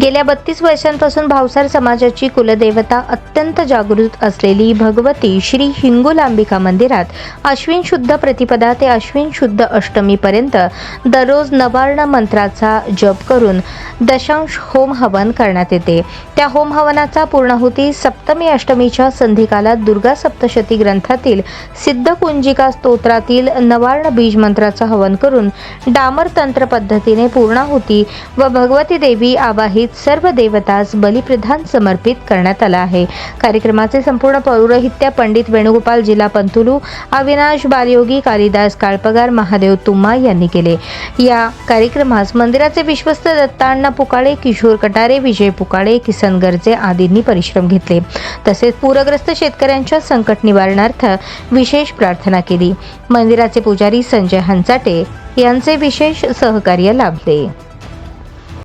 गेल्या बत्तीस वर्षांपासून भावसार समाजाची कुलदेवता अत्यंत जागृत असलेली भगवती श्री हिंगुलांबिका मंदिरात अश्विन शुद्ध प्रतिपदा ते अश्विन शुद्ध अष्टमीपर्यंत दररोज नवार्ण मंत्राचा जप करून दशांश होम हवन करण्यात येते. त्या होम हवनाचा पूर्णाहुती सप्तमी अष्टमीच्या संधिकालात दुर्गा सप्तशती ग्रंथातील सिद्ध कुंजिका स्तोत्रातील नवार्ण बीज मंत्राचं हवन करून डामर तंत्र पद्धतीने पूर्णाहुती व भगवती देवी आवाहित सर्व देवतास बलिप्रधान समर्पित करण्यात आला आहे. कार्यक्रमाचे संपूर्ण पौरोहित्य पंडित वेणुगोपाल जिल्हा पंतुलू अविनाश बालयोगी कालिदास काळपगार महादेव तुम्मा यांनी केले. या कार्यक्रमास मंदिराचे विश्वस्त दत्ताण्णा पुकाळे किशोर कटारे विजय पुकाळे किसन गर्जे आदींनी परिश्रम घेतले. तसेच पूरग्रस्त शेतकऱ्यांच्या संकट निवारणार्थ विशेष प्रार्थना केली. मंदिराचे पुजारी संजय हंचाटे यांचे विशेष सहकार्य लाभले.